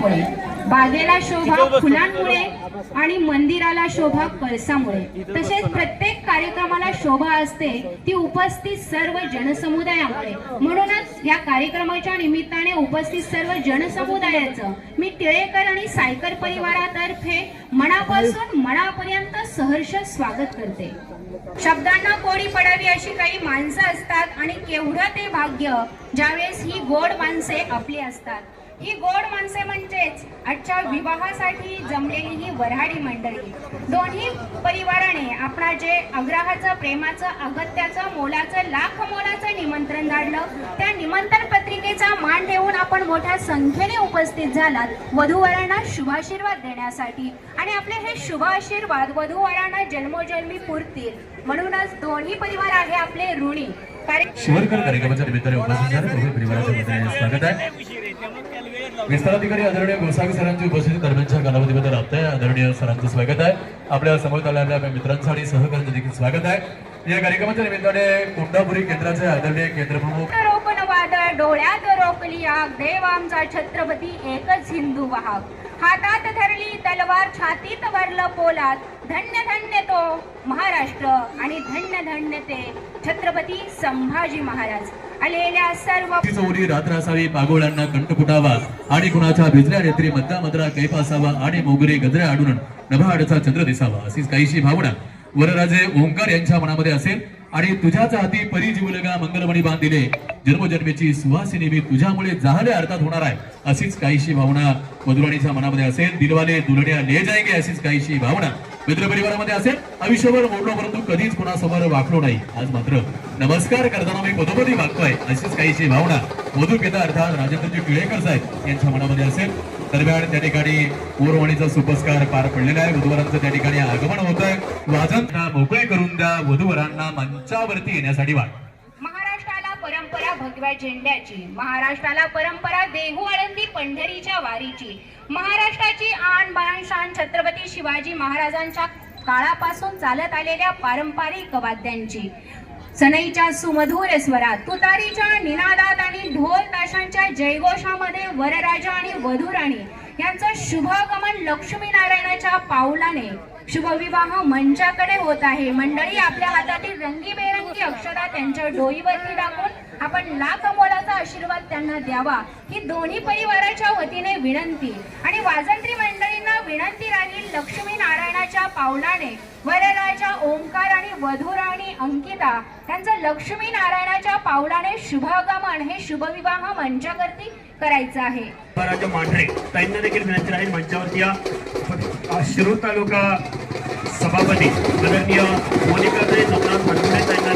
फुलांमुळे बागेला शोभा फुलांमुळे आणि मंदिराला शोभा कळसामुळे. तसेच प्रत्येक कार्यक्रमाला शोभा असते ती उपस्थित सर्व जनसमुदायामुळे. म्हणूनच या कार्यक्रमाच्या निमित्ताने उपस्थित सर्व जनसमुदायाचं मी टिळेकर आणि सायकर परिवारातर्फे मनापासून मनापर्यंत सहर्ष स्वागत करते. शब्दांना कोडी पडावी अशी काही माणसं असतात आणि केवढं ते भाग्य ज्यावेळेस ही गोड माणसे आपली असतात. ही गोड माणसे म्हणजेच आजच्या विवाहासाठी जमलेली ही वऱ्हाडी मंडळी. दोन्ही परिवाराने आपणा जे आग्रहाचं प्रेमाचं अगत्याचं मोलाचं लाख मोलाचं निमंत्रण धाडलं त्या निमंत्रण पत्रिकेचा मान ठेवून आपण मोठ्या संख्येने उपस्थित झालात वधूवरांना शुभाशीर्वाद देण्यासाठी. आणि आपले हे शुभ आशीर्वाद वधूवरांना जन्मोजन्मी पुरतील. म्हणूनच दोन्ही परिवार आहे आपले ऋणी. शिवरकर कार्यक्रमाच्या निमित्ताने उपस्थित झाले. परिवाराच्या स्वागत आहे. विस्ताराधिकारी आदरणीय गोसावी सरांची उपस्थिती दरम्यानच्या कालावधीमध्ये राबत आहे आदरणीय सरांचं स्वागत आहे. आपल्यासमोर आलेल्या आपल्या मित्रांचं आणि सहकार्यांचं देखील स्वागत आहे. या कार्यक्रमाच्या निमित्ताने कोंडापुरी केंद्राचे आदरणीय केंद्रप्रमुख रोपण वादळ डोळ्यात रोखली आग. देव आमचा छत्रपती एकच हिंदू वाहक. हातात धरली तलवार छातीत भरलं पोलाद. धन्य धन्य तो महाराष्ट्र आणि धन्य धन्य ते छत्रपती संभाजी महाराज. आलेल्या सर्व ती चोरी रात्र असावी पागोळ्यांना कंठ फुटावा आणि कुणाच्या भिजल्या नेत्री मद्दा मद्रा कैफ असावा आणि मोगरे गजऱ्या आडून नभाडचा चंद्र दिसावा. अशीच काहीशी भावना. वरराजे ओंकार यांच्या मनामध्ये असेल. आणि तुझ्याच हाती परिजीवलगा मंगलमणी बांधिले. जन्मजन्मेची सुवासिनी मी तुझ्यामुळे जाहले अर्थात होणार आहे. अशीच काहीशी भावना मधुराणीच्या मनामध्ये असेल. दिलवाले दुलड्या ले जायगे अशीच काहीशी भावना. मित्र परिवारामध्ये असेल आयुष्यभर मोडलो परंतु कधीच कोणासमोर वाकलो नाही. आज मात्र नमस्कार करताना मी पदोपदी वागतोय अशीच काहीशी भावना. मधुपिता अर्थात राजेंद्रजी टिळेकर साहेब यांच्या मनामध्ये असेल. दरम्यान त्या ठिकाणी पोरवाणीचा सुपस्कार पार पडलेला आहे. वधूवरांचं त्या ठिकाणी आगमन होत आहे वाजन मोकळे करून द्या. वधूवरांना मंचावरती येण्यासाठी वाट. भगव्या झेंड्याची महाराष्ट्राला परंपरा देहू आळंदी पंढरीच्या वारीची महाराष्ट्राची आण बाण शान छत्रपती शिवाजी महाराजांच्या काळापासून चालत आलेल्या पारंपरिक वाद्यांची. सनईच्या सुमधुर स्वरात तुतारीच्या निनादात आणि ढोल ताशांच्या जयघोषामध्ये वरराजा आणि वधुराणी यांचं शुभगमन लक्ष्मीनारायणाच्या पावलाने. शुभविवाह मंचाकडे होत आहे. मंडळी आपल्या हातातील रंगीबेरंगी अक्षरा त्यांच्या डोईवरती टाकून आपण लाख मोलाचा आशीर्वाद त्यांना द्यावा ही दोन्ही परिवाराच्या वतीने विनंती. आणि वाजंत्री मंडळींना विनंती राहील लक्ष्मी नारायणाच्या पावलाने वरराजा ओंकार आणि वधुराणी अंकिता त्यांचं लक्ष्मी नारायणाच्या पावलाने शुभागमन हे शुभविवाह मंचावरती करायचं आहे. राजा मांढरे ताईंना देखील विनंती राहील मंचावरती या शिरूर तालुका सभापती आदरणीय मोनिकाताई नवनाथ भटकुळे ताईंना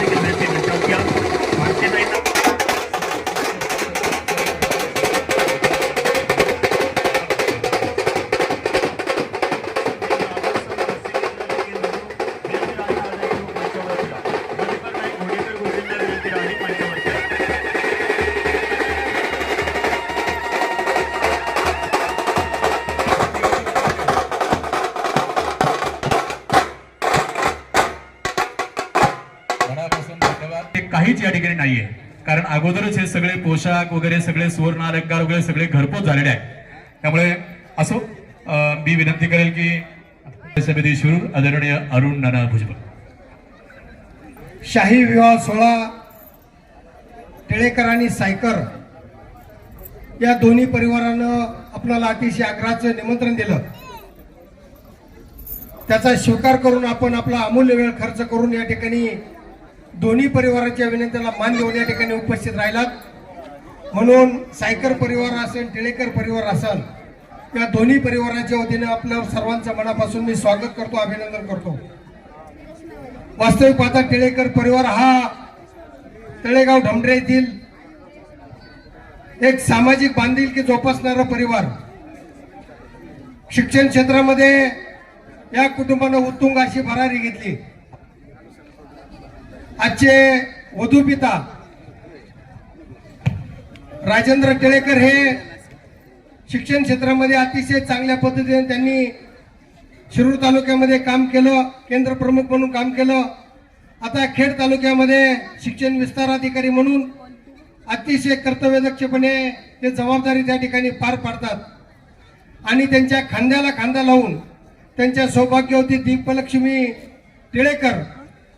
सगळे पोशाख वगैरे सगळे सुवर्ण अलंकार वगैरे सगळे घरपोच झालेले आहे त्यामुळे असो मी विनंती करेल की समिती शिरूर आदरणीय अरुण नाना भुजबळ. शाही विवाह सोहळा टिळेकर आणि सायकर या दोन्ही परिवारानं आपल्याला अतिशय आग्रहाचं निमंत्रण दिलं. त्याचा स्वीकार करून आपण आपला अमूल्य वेळ खर्च करून या ठिकाणी दोन्ही परिवाराच्या विनंतीला मान देऊन या ठिकाणी उपस्थित राहिलात. म्हणून सायकर परिवार असेल टिळेकर परिवार असेल या दोन्ही परिवाराच्या वतीने आपल्या सर्वांचं मनापासून मी स्वागत करतो अभिनंदन करतो. वास्तविक पाहता टिळेकर परिवार हा तळेगाव ढमढे येथील एक सामाजिक बांधिलकी जोपासणारा परिवार. शिक्षण क्षेत्रामध्ये या कुटुंबानं उत्तुंग अशी भरारी घेतली. आजचे वधूपिता राजेंद्र टिळेकर हे शिक्षण क्षेत्रामध्ये अतिशय चांगल्या पद्धतीने त्यांनी शिरूर तालुक्यामध्ये काम केलं केंद्र प्रमुख म्हणून काम केलं. आता खेड तालुक्यामध्ये शिक्षण विस्तार अधिकारी म्हणून अतिशय कर्तव्यदक्षपणे ते जबाबदारी त्या ठिकाणी पार पाडतात. आणि त्यांच्या खांद्याला खांदा लावून त्यांच्या सौभाग्यवती दीपलक्ष्मी टिळेकर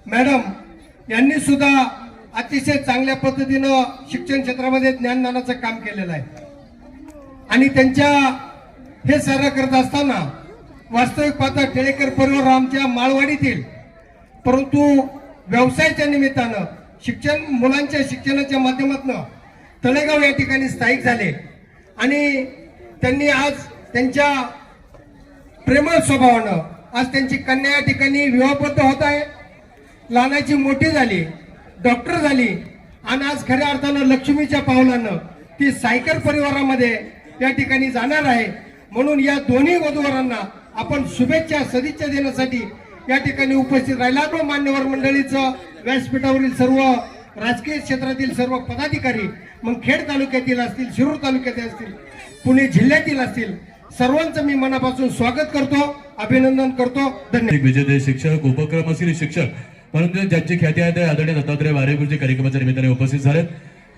मॅडम यांनी सुद्धा अतिशय चांगल्या पद्धतीनं शिक्षण क्षेत्रामध्ये ज्ञानदानाचं काम केलेलं आहे. आणि त्यांच्या हे सारं करत असताना वास्तविक पाहता टिळेकर परिवार आमच्या माळवाडीतील परंतु व्यवसायाच्या निमित्तानं शिक्षण मुलांच्या शिक्षणाच्या माध्यमातून तळेगाव या ठिकाणी स्थायिक झाले. आणि त्यांनी आज त्यांच्या प्रेमळ स्वभावानं आज त्यांची कन्या या ठिकाणी विवाहबद्ध होत आहे. लहानाची मोठी झाली डॉक्टर झाली आणि आज खऱ्या अर्थानं लक्ष्मीच्या पावलानं ती सायकर परिवारामध्ये या ठिकाणी जाणार आहे. म्हणून या दोन्ही वधूवरांना आपण शुभेच्छा सदिच्छा देण्यासाठी या ठिकाणी उपस्थित राहिला व मान्यवर मंडळीचं व्यासपीठावरील सर्व राजकीय क्षेत्रातील सर्व पदाधिकारी मग खेड तालुक्यातील असतील शिरूर तालुक्यातील असतील पुणे जिल्ह्यातील असतील सर्वांचं मी मनापासून स्वागत करतो अभिनंदन करतो. धन्यवाद. एक विजेते शिक्षक उपक्रमशील शिक्षक परंतु ज्यांची ख्याती आहे ते आदरणीय दत्तात्रय वारेगुरुजी कार्यक्रमाच्या निमित्ताने उपस्थित झालेत.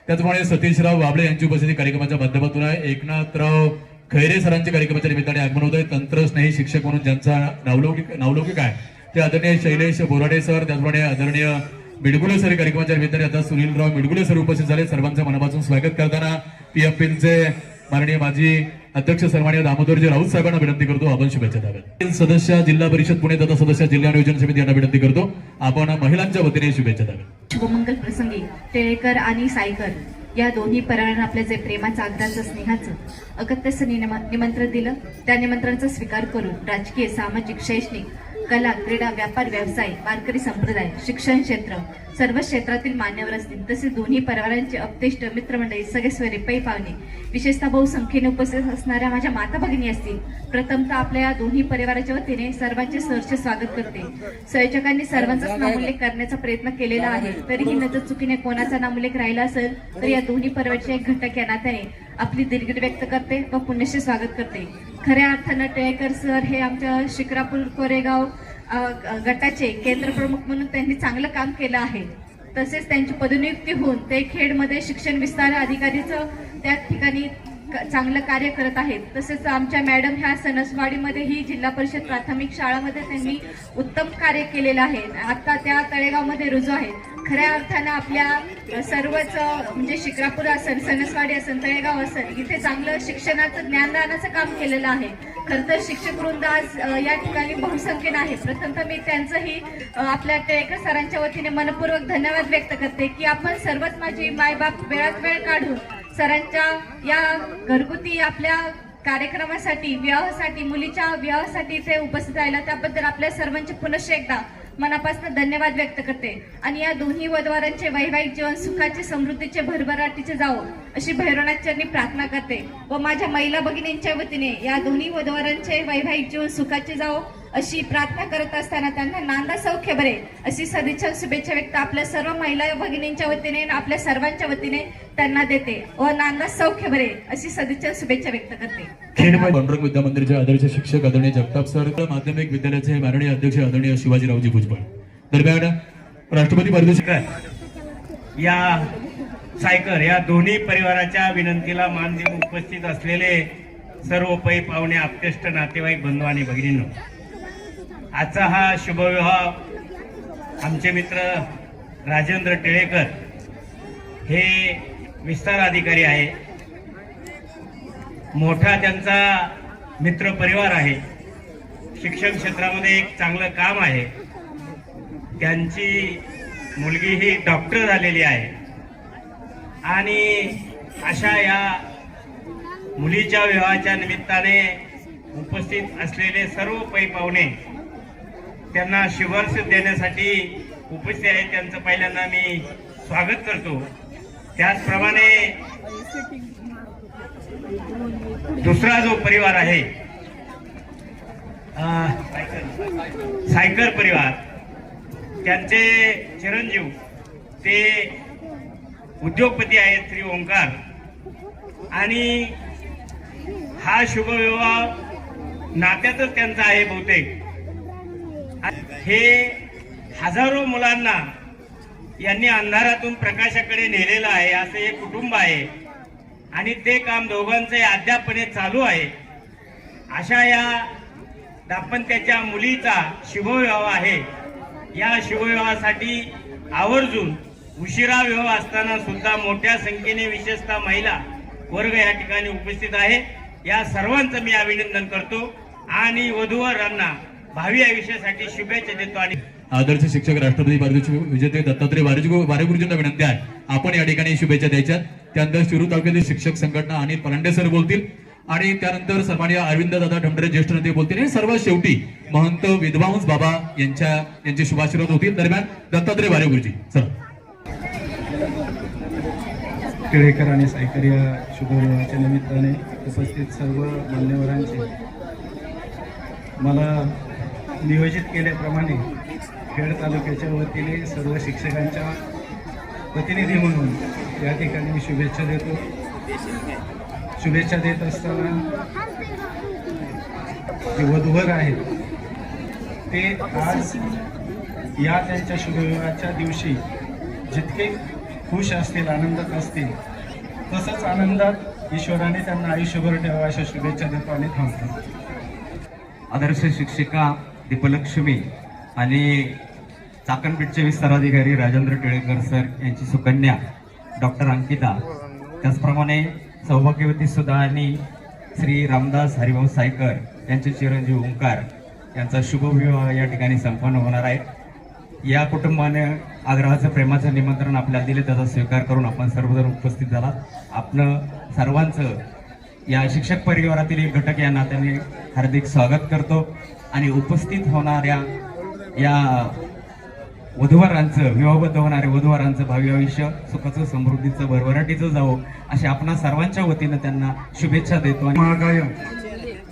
त्याचप्रमाणे सतीशराव वाबळे यांची उपस्थिती कार्यक्रमाच्या माध्यमातून आहे. एकनाथराव खैरे सरांच्या कार्यक्रमाच्या निमित्ताने आगमन होत आहे तंत्रस्नेही शिक्षक म्हणून ज्यांचा नावलौकिक नावलौकिक आहे. ते आदरणीय शैलेश बोराडे सर त्याचप्रमाणे आदरणीय मिडगुले सर कार्यक्रमाच्या निमित्ताने आता सुनीलराव मिडगुले सर उपस्थित झाले सर्वांचं मनापासून स्वागत करताना पी पीएफपीचे माननीय माजी अध्यक्ष सन्माननीय दामोदरजी राऊत साहेबांना विनंती करतो आपण शुभेच्छा द्याव्यात. सदस्य जिल्हा परिषद पुणे तथा सदस्य जिल्हा नियोजन समिती यांना विनंती करतो आपण महिलांच्या वतीने शुभेच्छा द्याव्यात. शुभमंगल प्रसंगी टेळेकर आणि सायकर या दोन्ही परिवारांना आपल्या जे प्रेमाचं आग्रहाचं स्नेहाचं अगत्यचं निमंत्रण दिलं त्या निमंत्रणाचा स्वीकार करून राजकीय सामाजिक शैक्षणिक कला क्रीडा व्यापार व्यवसाय वारकरी संप्रदाय शिक्षण क्षेत्र सर्व क्षेत्रातील मान्यवर असतील तसेच दोन्ही परिवारांचे अपतेष्ट मित्रमंडळी सगळे स्वरे पै पावणे. विशेषतः बहुसंख्येने उपस्थित असणाऱ्या माझ्या माता भगिनी असतील प्रथमतः आपल्या या दोन्ही परिवाराच्या वतीने सर्वांचे सहर्ष स्वागत करते. संयोजकांनी सर्वांचाच नामोल्लेख करण्याचा प्रयत्न केलेला आहे तरीही नजर चुकीने कोणाचा नामोल्लेख राहिला असेल तर या दोन्ही परिवाराचे एक घटक या नात्याने आपली दिलगिरी व्यक्त करते व पुण्यशी स्वागत करते. खऱ्या अर्थानं टिळेकर सर हे आमच्या शिक्रापूर कोरेगाव गटाचे केंद्र प्रमुख म्हणून त्यांनी चांगलं काम केलं आहे. तसेच त्यांची पदनियुक्ती होऊन ते खेडमध्ये शिक्षण विस्तार अधिकारीचं त्या ठिकाणी क- चांगलं कार्य करत आहेत. तसेच आमच्या मॅडम ह्या सणसवाडीमध्ये ही जिल्हा परिषद प्राथमिक शाळामध्ये त्यांनी उत्तम कार्य केलेलं आहे. आता त्या तळेगावमध्ये रुजू आहेत. खऱ्या अर्थानं आपल्या सर्वच म्हणजे शिक्रापूर असेल सणसवाडी असेल तळेगाव असेल इथे चांगलं शिक्षणाचं ज्ञानदानाचं काम केलेलं आहे. खरं तर शिक्षक वृंद आज या ठिकाणी बहुसंख्येनं आहे. प्रथमतः मी त्यांचंही आपल्या टिळेकर सरांच्या वतीने मनपूर्वक धन्यवाद व्यक्त करते की आपण सर्वच माझी मायबाप वेळात वेळ काढून सरांच्या या घरगुती आपल्या कार्यक्रमासाठी विवाहासाठी मुलीच्या विवाहासाठी इथे उपस्थित राहिला. त्याबद्दल आपल्या सर्वांचे पुनश्च एकदा मनापासून धन्यवाद व्यक्त करते. आणि या दोन्ही वधवारांचे वैवाहिक जीवन सुखाचे समृद्धीचे भरभराटीचे जावो अशी भैरवनाथ प्रार्थना करते. व माझ्या महिला भगिनींच्या वतीने या दोन्ही वधवारांचे वैवाहिक जीवन सुखाचे जावो अशी प्रार्थना करत असताना त्यांना नांदा सौख्य बरे. अशी सदिच्छा शुभेच्छा व्यक्त आपल्या सर्व महिला भगिनींच्या वतीने आणि आपल्या सर्वांच्या वतीने त्यांना देते. व नांदा सौख्य बरे अशी सदिच्छा शुभेच्छा व्यक्त करते. पांडुरंग विद्या मंदिरचे आदर्श शिक्षक आदरणीय जगताप सर माध्यमिक विद्यालयाचे माननीय अध्यक्ष आदरणीय शिवाजीरावजी भुजबळ. दरम्यान राष्ट्रपती परदेशी सायकर या सायकर या दोन्ही परिवाराच्या विनंतीला मान देऊन उपस्थित असलेले सर्व पै पाहुणे आप्तेष्ट नातेवाईक बंधू आणि भगिनींनो आजचा हा शुभविवाह आमचे मित्र राजेंद्र टिळेकर हे विस्तार अधिकारी आहे. मोठा त्यांचा मित्र परिवार आहे. शिक्षण क्षेत्रामध्ये एक चांगलं काम आहे. त्यांची मुलगी ही डॉक्टर झालेली आहे. आणि अशा या मुलीच्या विवाहाच्या निमित्ताने उपस्थित असलेले सर्व पै पाहुणे त्यांना शिफारस देण्यासाठी उपस्थित आहेत त्यांचं पहिल्यांदा मी स्वागत करतो. त्याचप्रमाणे दुसरा जो परिवार आहे सायकर परिवार त्यांचे चिरंजीव ते उद्योगपती आहेत श्री ओंकार. आणि हा शुभविवाह नात्यातच त्यांचा आहे बहुतेक. हे हजारो मुलांना यांनी अंधारातून प्रकाशाकडे नेलेलं आहे असं एक कुटुंब आहे. आणि ते काम दोघांचे अद्यापणे चालू आहे. अशा या दाम्पत्याच्या मुलीचा शुभविवाह आहे. या शुभविवाहासाठी आवर्जून उशिरा विवाह असताना सुद्धा मोठ्या संख्येने विशेषतः महिला वर्ग या ठिकाणी उपस्थित आहे. या सर्वांचं मी अभिनंदन करतो. आणि वधूवरांना भावी आयुष्यासाठी शुभेच्छा देतो आणि आदर्श शिक्षक राष्ट्रपती पारितोषिक विजेते दत्तात्रय बारेगुरुजींना विनंती आहे. आपण या ठिकाणी शुभेच्छा द्यायच्या. त्यानंतर शिरूर तालुक्यातील शिक्षक संघटना अनिल पलांडे सर बोलतील. आणि त्यानंतर सन्मान्य अरविंद दादा ठमडरे ज्येष्ठ नेते बोलतील. आणि सर्वात शेवटी महंत विद्वांस बाबा यांच्या यांचे शुभाशीर्वाद होतील. दरम्यान दत्तात्रय बारेगुरुजी चला टिळेकर आणि सायकर या शुभविवाहाच्या निमित्ताने उपस्थित सर्व मान्यवरांचे. मला नियोजित केल्याप्रमाणे खेड तालुक्याच्या वतीने सर्व शिक्षकांच्या प्रतिनिधी म्हणून या ठिकाणी मी शुभेच्छा देतो. शुभेच्छा देत असताना जे वधूवर आहेत ते आज या त्यांच्या शुभविवाहाच्या दिवशी जितके खुश असतील आनंदात असतील तसंच आनंदात ईश्वराने त्यांना आयुष्यभर ठेवा अशा शुभेच्छा देतो आणि थांबतो. आदर्श शिक्षिका दीपलक्ष्मी आणि चाकणपेठचे विस्ताराधिकारी राजेंद्र टिळेकर सर यांची सुकन्या डॉक्टर अंकिता. त्याचप्रमाणे सौभाग्यवती सुधा आणि श्री रामदास हरिभाऊ सायकर यांचे चिरंजीव ओंकार यांचा शुभविवाह या ठिकाणी संपन्न होणार आहे. या कुटुंबाने आग्रहाचं प्रेमाचं निमंत्रण आपल्याला दिले त्याचा स्वीकार करून आपण सर्वजण उपस्थित झाला. आपण सर्वांचं या शिक्षक परिवारातील एक घटक या नात्याने हार्दिक स्वागत करतो. आणि उपस्थित होणाऱ्या या वधूवरांचं विवाहबद्ध होणाऱ्या वधूवरांचं भावी आयुष्य सुखाचं समृद्धीचं भरभराटीचं जावं अशी आपणा सर्वांच्या वतीनं त्यांना शुभेच्छा देतो महागाय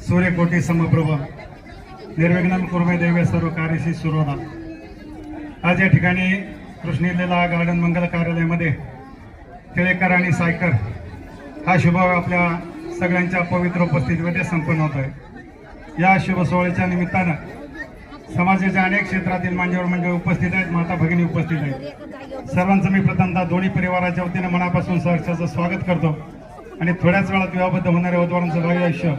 सूर्यकोटी समप्रभ निर्विघ्न कुर्मे देवे सर्व कार्यशी सुरुवात आज या ठिकाणी कृष्णलीला गार्डन मंगल कार्यालयामध्ये टिळेकर आणि सायकर हा शुभाव आपल्या सगळ्यांच्या पवित्र उपस्थितीमध्ये संपन्न होत आहे या शुभ सोहळ्याच्या निमित्तानं समाजाच्या अनेक क्षेत्रातील मान्यवर मंडळ उपस्थित आहेत माता भगिनी उपस्थित आहेत. सर्वांचं मी प्रथमतः दोन्ही परिवाराच्या वतीनं मनापासून सहर्षाचं स्वागत करतो. आणि थोड्याच वेळात विवाहबद्ध होणाऱ्या उद्वारांचं भावी आयुष्य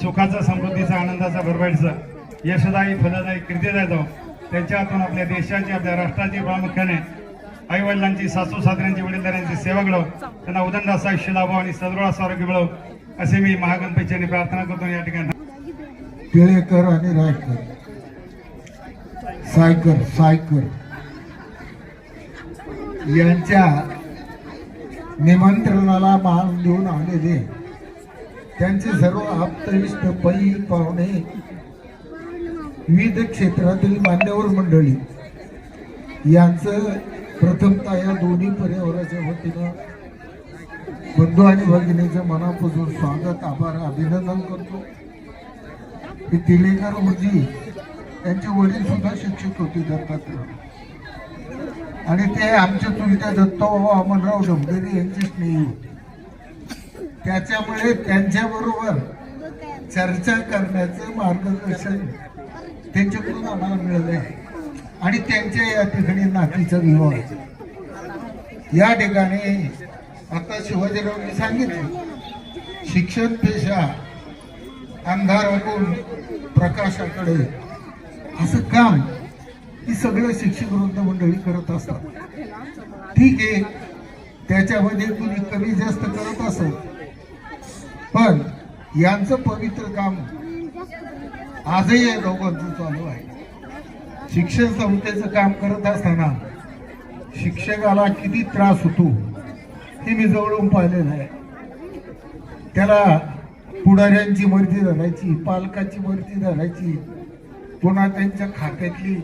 सुखाचं समृद्धीचं आनंदाचं भरभराटीचं यशदायी फलदायी कीर्तीदायी जाऊ त्यांच्या हातून आपल्या देशाची आपल्या राष्ट्राची प्रामुख्याने आई वडिलांची सासू सासऱ्यांची वडीलधाऱ्यांची सेवा घडव त्यांना उदंड असं आयुष्य लाभो आणि सदृढ असं आरोग्य मिळव असे मी महागणपतीची प्रार्थना करतो या ठिकाणी टिळेकर आणि रायकर. सायकर सायकर. यांच्या निमंत्रणाला मान देऊन आलेले त्यांचे सर्व आप्तविष्ट पै पाहुणे विविध क्षेत्रातील मान्यवर मंडळी यांचं प्रथमतः या दोन्ही परिवाराच्या वतीनं बंधू आणि भगिनीचं मनापासून स्वागत आभार अभिनंदन करतो. हे तिलेकर मुजी त्यांचे वडील सुद्धा शिक्षक होते दत्तात्रय. आणि ते आमच्या चुलत्या दत्ताबाबा अमनराव ढमडेरे यांचे स्नेही होते. त्याच्यामुळे त्यांच्याबरोबर चर्चा करण्याचं मार्गदर्शन त्यांच्याकडून आम्हाला मिळालं आहे आणि त्यांच्या या ठिकाणी नातीचा विवाह. आहे. या ठिकाणी आता शिवाजीरावनी सांगितलं शिक्षण पेशा अंधारातून प्रकाशाकडे. असं काम ही सगळं शिक्षक वृद्ध मंडळी करत असतात. ठीक आहे त्याच्यामध्ये कुणी कमी जास्त करत असत पण यांचं पवित्र काम आजही या दोघांचं चालू आहे. शिक्षण संस्थेचं काम करत असताना शिक्षकाला किती त्रास होतो हे मी जवळून पाहिलेलं आहे. त्याला पुढाऱ्यांची मर्जी धरायची पालकाची मर्जी धरायची पुन्हा त्यांच्या खात्यातली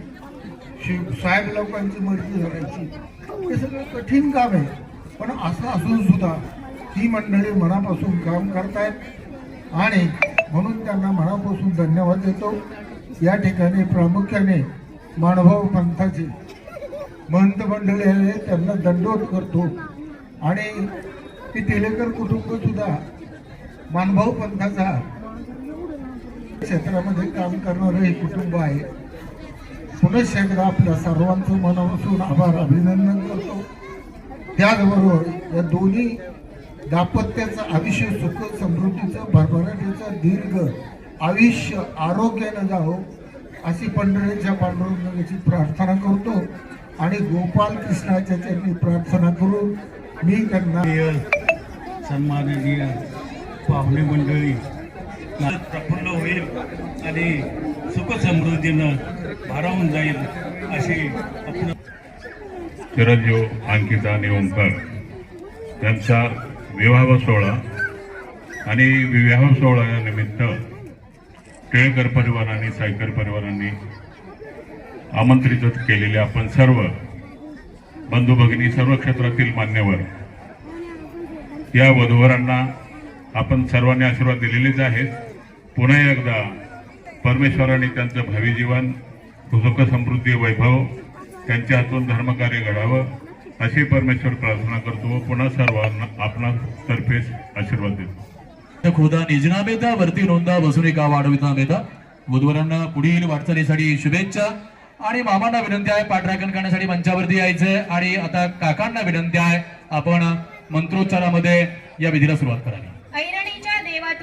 शिव साहेब लोकांची मर्जी धरायची. हे सगळं कठीण काम आहे. पण असं असून सुद्धा ही मंडळी मनापासून काम करतायत आणि म्हणून त्यांना मनापासून धन्यवाद देतो. या ठिकाणी प्रामुख्याने मानभाव पंथाचे महंत मंडळी त्यांना दंडवत करतो. आणि ती तेलेकर कुटुंबसुद्धा मानभाऊ मानभाव पंथाचा क्षेत्रामध्ये काम करणारं हे कुटुंब आहे. पुनश्च एकदा आपल्या सर्वांचं मनापासून आभार अभिनंदन करतो. त्याचबरोबर या दोन्ही दाम्पत्याचं आयुष्य सुख समृद्धीचं भरभराटीचं दीर्घ आयुष्य आरोग्यानं जावं अशी पंढरीच्या पांडुरंगाची प्रार्थना करतो. आणि गोपाल कृष्णाच्या त्यांनी प्रार्थना करून मी त्यांना सन्माननीय पाहुणे मंडळी प्रफुल्ल होईल आणि सुख समृद्धीनं भारावून जाईल अशी आपण चिरंजीव अंकिता आणि ओंकार त्यांचा विवाह सोहळा आणि विवाह सोहळ्यानिमित्त टिळकर परिवार आणि सायकर परिवारांनी आमंत्रित केलेले आपण सर्व बंधू भगिनी सर्व क्षेत्रातील मान्यवर या वधूवरांना आपण सर्वांनी आशीर्वाद दिलेलेच आहेत. पुन्हा एकदा परमेश्वराने त्यांचं भावी जीवन सुख समृद्धी वैभव त्यांच्या हातून धर्मकार्य घडावं अशी परमेश्वर प्रार्थना करतो. पुन्हा सर्वांना आपणा तर्फे आशीर्वाद देतो. खुदा निजनामेता वरती नोंदा बसून एका वाढविता मेता बुधवारांना पुढील वाटचालीसाठी शुभेच्छा. आणि मामांना विनंती आहे पाठराखण करण्यासाठी मंचावरती यायचंय आणि आता काकांना विनंती आहे आपण मंत्रोच्चारामध्ये या विधीला सुरुवात करावी.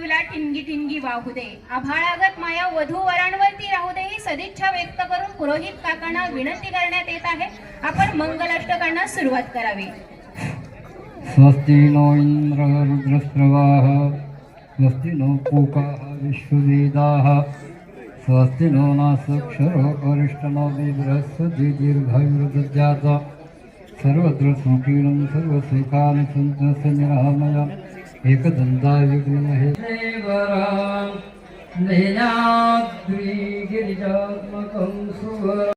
तुला ठिणगी ठिणगी वाहू दे. आभाळागत माया वधू वरांवरती राहू दे. ही सदिच्छा व्यक्त करून पुरोहित काकांना विनंती करण्यात येत आहे. आपण मंगलाष्टकांना सुरुवात करावी. स्वस्ति नो इन्द्र रुद्रस्रवाः स्वस्ति नो पूकाः विश्ववेदाः स्वस्ति नो नासक्षरो अरिष्टनो बृहस्पति दीर्घायुर्दद्यात सर्वत्र सुखीनं सर्वसुखानि सन्तस्य निरामय एकदन्ताय विघ्नमहे देवरान् लीलाद्रिगिरिजात्मकं सुवरा